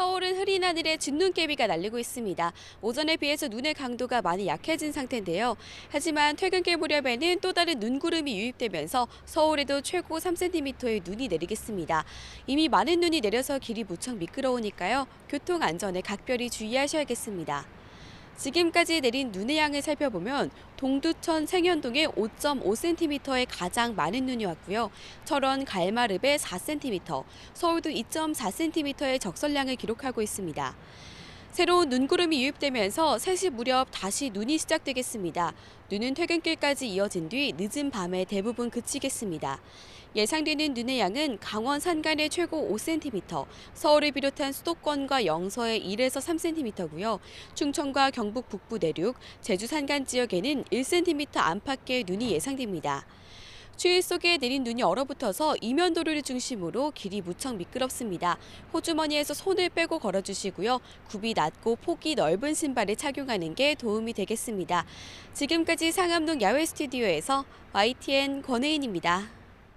서울은 흐린 하늘에 진눈깨비가 날리고 있습니다. 오전에 비해서 눈의 강도가 많이 약해진 상태인데요. 하지만 퇴근길 무렵에는 또 다른 눈구름이 유입되면서 서울에도 최고 3cm의 눈이 내리겠습니다. 이미 많은 눈이 내려서 길이 무척 미끄러우니까요. 교통 안전에 각별히 주의하셔야겠습니다. 지금까지 내린 눈의 양을 살펴보면 동두천 생현동에 5.5cm의 가장 많은 눈이 왔고요. 철원 갈마릅에 4cm, 서울도 2.4cm의 적설량을 기록하고 있습니다. 새로운 눈구름이 유입되면서 3시 무렵 다시 눈이 시작되겠습니다. 눈은 퇴근길까지 이어진 뒤 늦은 밤에 대부분 그치겠습니다. 예상되는 눈의 양은 강원 산간에 최고 5cm, 서울을 비롯한 수도권과 영서에 1에서 3cm고요. 충청과 경북 북부 내륙, 제주 산간 지역에는 1cm 안팎의 눈이 예상됩니다. 추위 속에 내린 눈이 얼어붙어서 이면 도로를 중심으로 길이 무척 미끄럽습니다. 호주머니에서 손을 빼고 걸어주시고요. 굽이 낮고 폭이 넓은 신발을 착용하는 게 도움이 되겠습니다. 지금까지 상암동 야외 스튜디오에서 YTN 권혜인입니다.